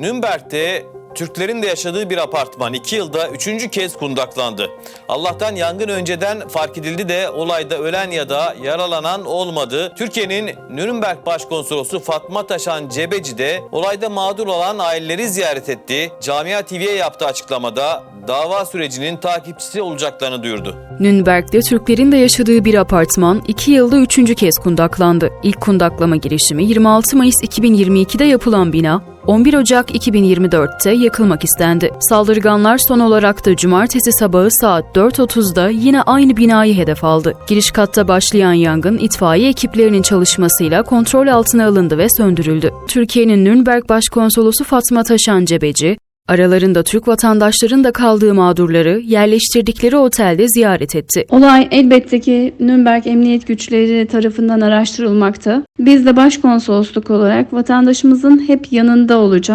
Nürnberg'de Türklerin de yaşadığı bir apartman 2 yılda 3. kez kundaklandı. Allah'tan yangın önceden fark edildi de olayda ölen ya da yaralanan olmadı. Türkiye'nin Nürnberg Başkonsolosu Fatma Taşan Cebeci de olayda mağdur olan aileleri ziyaret etti. Camia TV'ye yaptığı açıklamada dava sürecinin takipçisi olacaklarını duyurdu. Nürnberg'de Türklerin de yaşadığı bir apartman 2 yılda 3. kez kundaklandı. İlk kundaklama girişimi 26 Mayıs 2022'de yapılan bina 11 Ocak 2024'te yakılmak istendi. Saldırganlar son olarak da cumartesi sabahı saat 4.30'da yine aynı binayı hedef aldı. Giriş katta başlayan yangın itfaiye ekiplerinin çalışmasıyla kontrol altına alındı ve söndürüldü. Türkiye'nin Nürnberg Başkonsolosu Fatma Taşan Cebeci, aralarında Türk vatandaşların da kaldığı mağdurları yerleştirdikleri otelde ziyaret etti. Olay elbette ki Nürnberg Emniyet Güçleri tarafından araştırılmakta. Biz de başkonsolosluk olarak vatandaşımızın hep yanında olacağız.